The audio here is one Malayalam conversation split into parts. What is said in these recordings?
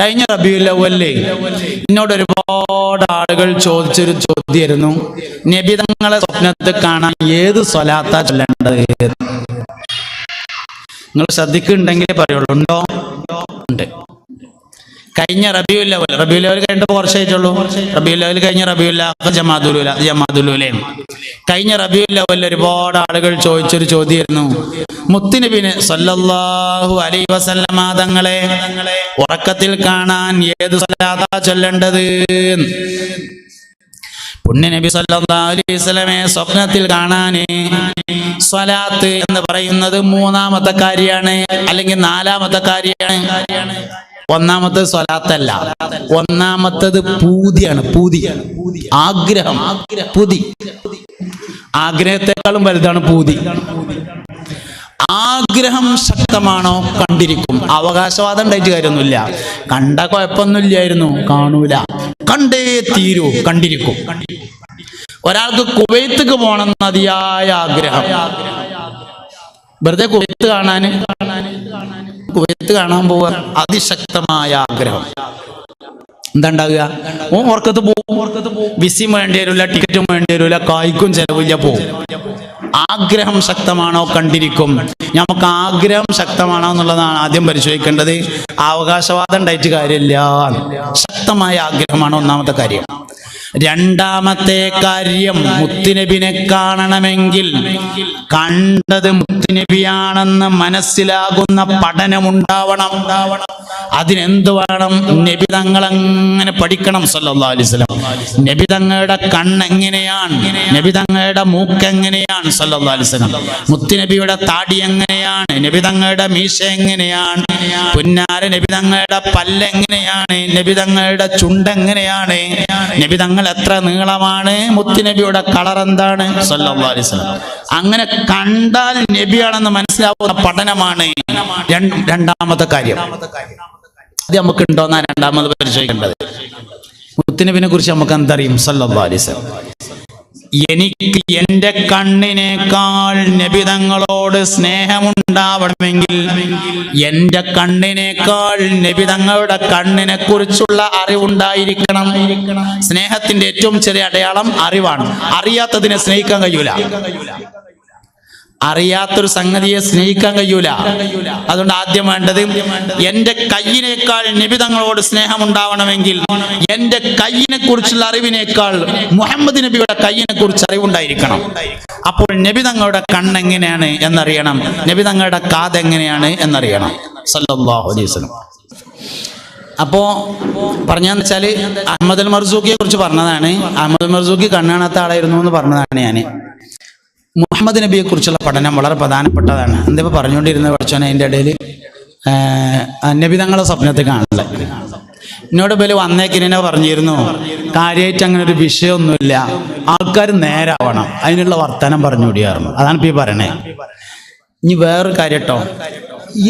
കഴിഞ്ഞ റബിയുല്ലവല്ലേ എന്നോട് ഒരുപാട് ആളുകൾ ചോദിച്ചൊരു ചോദ്യമായിരുന്നു. നബിതങ്ങളെ സ്വപ്നത്തിൽ കാണാൻ ഏത് സ്വലാത്ത ചൊല്ലേണ്ടത്? നിങ്ങൾ ശ്രദ്ധിക്കുന്നുണ്ടെങ്കിലേ പറയുള്ളൂ. ഉണ്ടോ? ഉണ്ട്. കഴിഞ്ഞ റബിയുൽ ലെവൽ റബിയുൽ ലെവൽ കഴിഞ്ഞിട്ട് കുറച്ചായിട്ടുള്ളൂ റബിയുൽ ലെവൽ കഴിഞ്ഞ റബിയുൽ ജമാദുലുല ജമാദുലുലയും കഴിഞ്ഞ റബിയുൽ ലെവലിൽ ഒരുപാട് ആളുകൾ ചോദിച്ചൊരു ചോദ്യമായിരുന്നു. മുത്തുനബിന് സല്ലല്ലാഹു അലൈഹി വസല്ലമ തങ്ങളെ ഉറക്കത്തിൽ കാണാൻ ഏത് സ്വലാത്താ ചൊല്ലേണ്ടത്? പുണ്യനബി സല്ലല്ലാഹു അലൈഹി സ്വപ്നത്തിൽ കാണാന് സ്വലാത്ത് എന്ന് പറയുന്നത് മൂന്നാമത്തെ കാര്യമാണ് അല്ലെങ്കിൽ നാലാമത്തെ കാര്യമാണ്. ഒന്നാമത്തെ സ്വലാത്തല്ല. ഒന്നാമത്തത് പൂതിയാണ് പൂതി. ആഗ്രഹം പുതി. ആഗ്രഹത്തെക്കാളും വലുതാണ് പൂതി. ആഗ്രഹം ശക്തമാണോ? കണ്ടിരിക്കും. അവകാശവാദം ഉണ്ടായിട്ട് കാര്യമൊന്നുമില്ല. കണ്ട കുഴപ്പമൊന്നുമില്ലായിരുന്നു. കാണൂല. കണ്ടേ തീരൂ. കണ്ടിരിക്കും. ഒരാൾക്ക് കുവൈത്തേക്ക് പോകണം അതിയായ ആഗ്രഹം. വെറുതെ കുവൈത്ത് കാണാന്? കുവൈത്ത് കാണാൻ പോവുക അതിശക്തമായ ആഗ്രഹം. എന്താ ഉണ്ടാകുക ഓ ഓർക്കത്ത് പോവും. വിസിയും വേണ്ടി വരില്ല ടിക്കറ്റും വേണ്ടി വരില്ല കായ്ക്കും ചെലവില്ല പോവും. ആഗ്രഹം ശക്തമാണോ കണ്ടിരിക്കും. നമുക്ക് ആഗ്രഹം ശക്തമാണോ എന്നുള്ളതാണ് ആദ്യം പരിശോധിക്കേണ്ടത്. അവകാശവാദം ഉണ്ടായിട്ട് കാര്യമില്ല. ശക്തമായ ആഗ്രഹമാണ് ഒന്നാമത്തെ കാര്യം. രണ്ടാമത്തെ കാര്യം മുത്തുനബിനെ കാണണമെങ്കിൽ കണ്ടത് മുത്തുനബിയാണെന്ന് മനസ്സിലാകുന്ന പഠനമുണ്ടാവണം. അതിനെന്ത് വേണം? നബി തങ്ങൾ അങ്ങനെ പഠിക്കണം സല്ലാസ്ലം നബി തങ്ങളുടെ കണ്ണെങ്ങനെയാണ്? നബി തങ്ങളുടെ മൂക്ക് എങ്ങനെയാണ് സല്ലാസ്ലം മുത്തുനബിയുടെ താടി എങ്ങനെയാണ്? നബി തങ്ങളുടെ മീശ എങ്ങനെയാണ്? പുന്നാര നബി തങ്ങളുടെ പല്ല് എങ്ങനെയാണ് നബി തങ്ങളുടെ ചുണ്ട് എങ്ങനെയാണ്? നബി തങ്ങൾ എത്ര നീളമാണ്? മുത്തുനബിയുടെ കളർ എന്താണ്? അങ്ങനെ കണ്ടാൽ നബിയാണെന്ന് മനസ്സിലാവുന്ന പഠനമാണ് രണ്ടാമത്തെ കാര്യം. അത് നമുക്ക് ഉണ്ടോന്നാ രണ്ടാമത് പരിശോധിക്കേണ്ടത്. മുത്തുനബിനെ കുറിച്ച് നമുക്ക് എന്തറിയും സല്ലാ അലൈഹി വസല്ലം. എനിക്ക് എന്റെ കണ്ണിനേക്കാൾ നബിതങ്ങളോട് സ്നേഹമുണ്ടാവണമെങ്കിൽ എന്റെ കണ്ണിനേക്കാൾ നബിതങ്ങളുടെ കണ്ണിനെ കുറിച്ചുള്ള അറിവുണ്ടായിരിക്കണം. സ്നേഹത്തിന്റെ ഏറ്റവും ചെറിയ അടയാളം അറിവാണ്. അറിയാത്തതിനെ സ്നേഹിക്കാൻ കഴിയൂല. അറിയാത്തൊരു സംഗതിയെ സ്നേഹിക്കാൻ കഴിയൂല. അതുകൊണ്ട് ആദ്യം വേണ്ടത് എന്റെ കയ്യിനേക്കാൾ നിബിതങ്ങളോട് സ്നേഹം ഉണ്ടാവണമെങ്കിൽ എന്റെ കയ്യിനെ കുറിച്ചുള്ള അറിവിനേക്കാൾ മുഹമ്മദ് നബിയുടെ കയ്യിനെ കുറിച്ച് അറിവുണ്ടായിരിക്കണം. അപ്പോൾ നബിതങ്ങളുടെ കണ്ണെങ്ങനെയാണ് എന്നറിയണം. നബിതങ്ങളുടെ കാത് എങ്ങനെയാണ് എന്നറിയണം വസല്ലം. അപ്പോ പറഞ്ഞാന്ന് വെച്ചാൽ അഹമ്മദ് അൽ മർസൂഖിയെ കുറിച്ച് പറഞ്ഞതാണ്. അഹമ്മദ് അൽ മർസൂഖി കണ്ണാണാത്ത ആളായിരുന്നു എന്ന് പറഞ്ഞതാണ് ഞാൻ മുഹമ്മദ് നബിയെ കുറിച്ചുള്ള പഠനം വളരെ പ്രധാനപ്പെട്ടതാണ്. എന്തിപ്പോ പറഞ്ഞുകൊണ്ടിരുന്ന പഠിച്ചോനെ അതിന്റെ ഇടയിൽ നബി തങ്ങളെ സ്വപ്നത്തിൽ കാണില്ല എന്നോട് ബലി വന്നേക്കിനെ പറഞ്ഞിരുന്നു കാര്യമായിട്ട് അങ്ങനെ ഒരു വിഷയമൊന്നുമില്ല. ആൾക്കാർ നേരാവണം. അതിനുള്ള വർത്തമാനം പറഞ്ഞുകൂടിയായിരുന്നു. അതാണ് ഇപ്പൊ ഈ പറയണേ. ഇനി വേറൊരു കാര്യം കേട്ടോ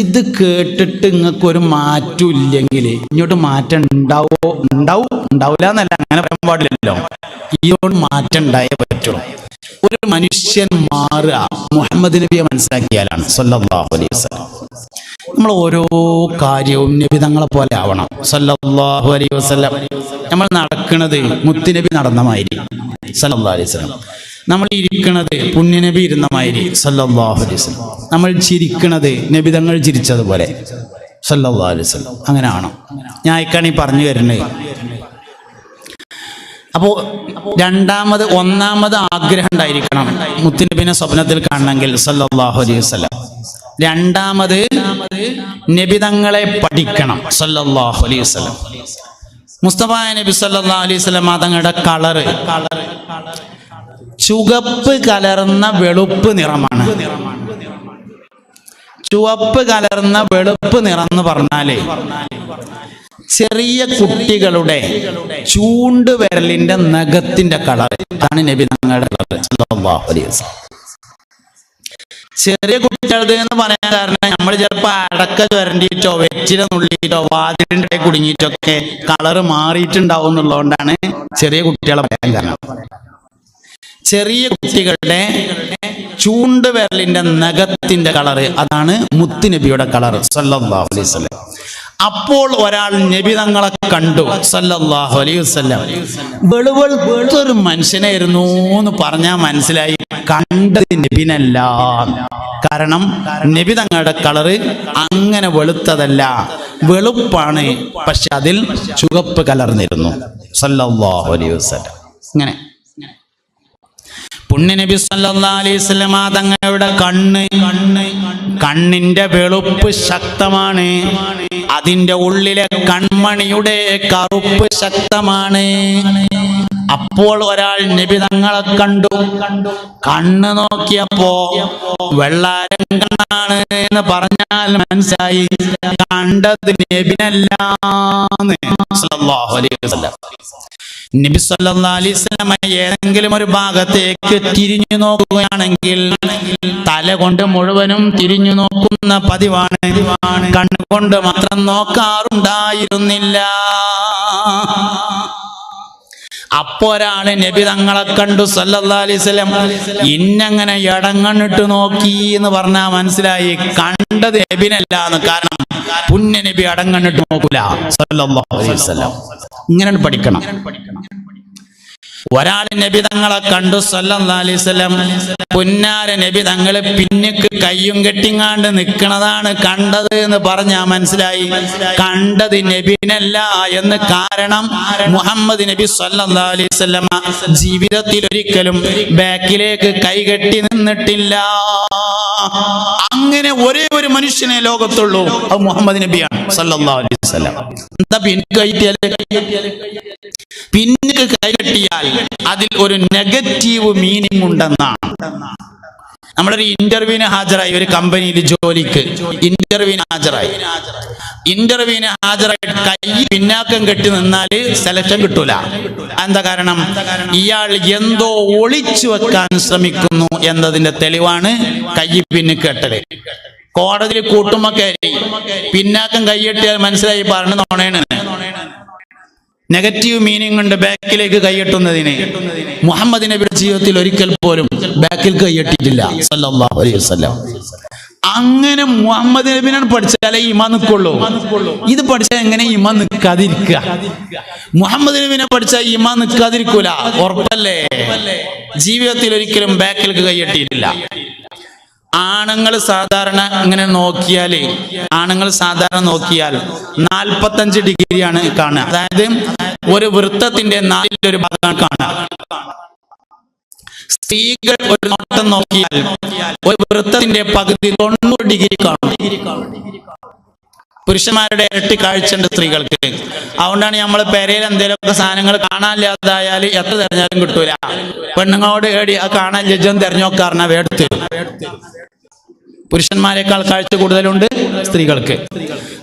ഇത് കേട്ടിട്ട് നിങ്ങൾക്ക് ഒരു മാറ്റം ഇല്ലെങ്കിൽ ഇങ്ങോട്ട് മാറ്റം ഉണ്ടാവോ? ഉണ്ടാവും. ഉണ്ടാവില്ല എന്നല്ല. അങ്ങനെ പറയാൻ പാടില്ലല്ലോ. ഇതുകൊണ്ട് മാറ്റം ഉണ്ടായേ പറ്റുള്ളൂ. ഒരു മനുഷ്യൻ മാറുക മുഹമ്മദ് നബിയെ മനസ്സിലാക്കിയാലാണ്. സല്ലല്ലാഹു അലൈഹി വസല്ലം. നമ്മൾ ഓരോ കാര്യവും നബി തങ്ങളെ പോലെ ആവണം. സല്ലല്ലാഹു അലൈഹി വസല്ലം. നമ്മൾ നടക്കുന്നത് മുത്തുനബി നടന്ന മാതിരി. സല്ലല്ലാഹു അലൈഹി വസല്ലം. നമ്മൾ ഇരിക്കുന്നത് പുണ്യനബി ഇരുന്ന മാതിരി. സല്ലല്ലാഹു അലൈഹി വസല്ലം. നമ്മൾ ചിരിക്കുന്നത് നബി തങ്ങൾ ചിരിച്ചതുപോലെ. സല്ലല്ലാഹു അലൈഹി വസല്ലം. അങ്ങനെ ആണോ ഞാൻ ഇക്കാണ് പറഞ്ഞു തരുന്നത് അപ്പോ രണ്ടാമത് ഒന്നാമത് ആഗ്രഹം ഉണ്ടായിരിക്കണം. മുത്തുനബിനെ സ്വപ്നത്തിൽ കാണണമെങ്കിൽ സല്ലല്ലാഹു അലൈഹി വസല്ലം. രണ്ടാമത് നബിതങ്ങളെ പഠിക്കണം. സല്ലല്ലാഹു അലൈഹി വസല്ലം. മുസ്തഫ നബി സല്ലല്ലാഹു അലൈഹി വസല്ലം തങ്ങളുടെ കളറ് ചുവപ്പ് കലർന്ന വെളുപ്പ് നിറമാണ്. ചുവപ്പ് കലർന്ന വെളുപ്പ് നിറം എന്ന് പറഞ്ഞാലേ ചെറിയ കുട്ടികളുടെ ചൂണ്ടുവിരലിന്റെ നഖത്തിന്റെ കളർ ആണ് നബി തങ്ങളുടെ. ചെറിയ കുട്ടികളത് എന്ന് പറയാൻ കാരണം നമ്മൾ ചിലപ്പോ അടക്ക ചുരണ്ടിയിട്ടോ വെച്ചില നുള്ളിയിട്ടോ ഇടയിൽ കുടുങ്ങിയിട്ടോ ഒക്കെ കളറ് മാറിയിട്ടുണ്ടാവും എന്നുള്ളതുകൊണ്ടാണ് ചെറിയ കുട്ടികളെ പറയാൻ കാരണം. ചെറിയ കുട്ടികളുടെ ചൂണ്ടുവിരലിന്റെ നഖത്തിന്റെ കളറ് അതാണ് മുത്തുനബിയുടെ കളർ സല്ലല്ലാഹു അലൈഹി അപ്പോൾ ഒരാൾ നബി തങ്ങളെ കണ്ടു. സല്ലല്ലാഹു അലൈഹി വസല്ലം. വെളുവെളുത്തൊരു മനുഷ്യനായിരുന്നു എന്ന് പറഞ്ഞാൽ മനസ്സിലായി. കണ്ടത് നബിനല്ല. കാരണം നബി തങ്ങളുടെ കളറ് അങ്ങനെ വെളുത്തതല്ല. വെളുപ്പാണ്. പക്ഷെ അതിൽ ചുവപ്പ് കലർന്നിരുന്നു. സല്ലല്ലാഹു അലൈഹി വസല്ലം. ഇങ്ങനെ. പുണ്യനബി നബി തങ്ങളുടെ കണ്ണ് കണ്ണ് കണ്ണിന്റെ വെളുപ്പ് ശക്തമാണ്. അതിന്റെ ഉള്ളിലെ കൺമണിയുടെ കറുപ്പ് ശക്തമാണ്. അപ്പോൾ ഒരാൾ നബി തങ്ങളെ കണ്ടു. കണ്ണ് നോക്കിയപ്പോ വെള്ളാരം കണ്ണാണ് എന്ന് പറഞ്ഞാൽ മനസ്സായി കണ്ടത് നബിനല്ലാന്ന്. നബി സല്ലല്ലാഹു അലൈഹി ഏതെങ്കിലും ഒരു ഭാഗത്തേക്ക് തിരിഞ്ഞു നോക്കുകയാണെങ്കിൽ തല കൊണ്ട് മുഴുവനും തിരിഞ്ഞു നോക്കുന്ന പതിവാണ്. കണ്ണുകൊണ്ട് മാത്രം നോക്കാറുണ്ടായിരുന്നില്ല. അപ്പോ നബി തങ്ങളെ കണ്ടു വസല്ലം. ഇന്നങ്ങനെ ഇടങ്ങണ്ണിട്ട് നോക്കി എന്ന് പറഞ്ഞാൽ മനസ്സിലായി. കണ്ടത് നബിനല്ല എന്ന് കാരണം പുണ്യ നബി അടങ്ങണ്ണിട്ട് നോക്കൂല. സല്ലല്ലാഹു അലൈഹി വസല്ലം. ഇങ്ങനെ പഠിക്കണം. ഒരാൾ നബി തങ്ങളെ കണ്ടു അലൈഹി പുന്നാര നബി തങ്ങൾ പിന്നിക്ക് കയ്യും കെട്ടിങ്ങാണ്ട് നിൽക്കണതാണ് കണ്ടത് എന്ന് പറഞ്ഞാ മനസ്സിലായി. കണ്ടത് നബിനല്ല എന്ന് കാരണം മുഹമ്മദ് നബി സല്ലല്ലാഹു അലൈഹി ജീവിതത്തിൽ ഒരിക്കലും ബാക്കിലേക്ക് കൈകെട്ടി നിന്നിട്ടില്ല. അങ്ങനെ ഒരേ ഒരു മനുഷ്യനെ ലോകത്തുള്ളൂ അത് മുഹമ്മദ് നബിയാണ് സല്ലല്ലാഹു അലൈഹി വസല്ലം. എന്താ പിന്നെ കൈറ്റിയാൽ പിന്നിക്ക് കൈകെട്ടിയാൽ അതിൽ ഒരു നെഗറ്റീവ് മീനിങ് ഉണ്ടെന്നാണ്. നമ്മളൊരു ഇന്റർവ്യൂവിന് ഹാജരായി ഒരു കമ്പനിയിൽ ജോലിക്ക്. ഇന്റർവ്യൂവിന് ഹാജരായി. ഇന്റർവ്യൂവിന് ഹാജരായി കൈ പിന്നാക്കം കെട്ടി നിന്നാൽ സെലക്ഷൻ കിട്ടൂല. എന്താ കാരണം? ഇയാൾ എന്തോ ഒളിച്ചു വെക്കാൻ ശ്രമിക്കുന്നു എന്നതിന്റെ തെളിവാണ് കൈ പിന്നെ കെട്ടൽ കോടതിയിൽ കൂട്ടുമ്പോ കയറി. പിന്നാക്കം കൈയെട്ടിയാൽ മനസ്സിലായി പറഞ്ഞു നോണേണ് നെഗറ്റീവ് മീനിങ് ഉണ്ട് ബാക്കിലേക്ക് കൈയെട്ടുന്നതിന് മുഹമ്മദ് നബിയുടെ ജീവിതത്തിൽ ഒരിക്കൽ പോലും ബാക്കിൽ കൈയെട്ടിയിട്ടില്ല. സല്ലല്ലാഹു അലൈഹി വസല്ലം. അങ്ങനെ മുഹമ്മദ് നബിനാണ് പഠിച്ചാലേ ഇമാൻ നിൽക്കുള്ളൂ ഇത് പഠിച്ചാൽ എങ്ങനെ ഇമ നിൽക്കാതിരിക്കുക മുഹമ്മദ് നബിനെ പഠിച്ചാൽ ഇമ നിൽക്കാതിരിക്കൂല ഉറപ്പല്ലേ? ജീവിതത്തിൽ ഒരിക്കലും ബാക്കിലേക്ക് കൈയെട്ടിയിട്ടില്ല. ആണുങ്ങൾ സാധാരണ ഇങ്ങനെ നോക്കിയാൽ ആണുങ്ങൾ സാധാരണ നോക്കിയാൽ നാൽപ്പത്തഞ്ച് ഡിഗ്രിയാണ് കാണുക. അതായത് ഒരു വൃത്തത്തിന്റെ നാലിലൊരു ഭാഗമാണ് കാണുക. സ്ത്രീകൾ ഒരു നോട്ടം നോക്കിയാൽ ഒരു വൃത്തത്തിന്റെ പകുതി തൊണ്ണൂറ് ഡിഗ്രി കാണും. പുരുഷന്മാരുടെ ഇരട്ടി കാഴ്ചയുണ്ട് സ്ത്രീകൾക്ക്. അതുകൊണ്ടാണ് നമ്മൾ പെരയിൽ എന്തെങ്കിലുമൊക്കെ സാധനങ്ങൾ കാണാനില്ലാതായാൽ എത്ര തെരഞ്ഞാലും കിട്ടൂല. പെണ്ണുങ്ങളോട് ഏടി ആ കാണാൻ ലജ്ജം തെരഞ്ഞു നോക്കാറിന പുരുഷന്മാരെക്കാൾ കാഴ്ച കൂടുതലുണ്ട് സ്ത്രീകൾക്ക്.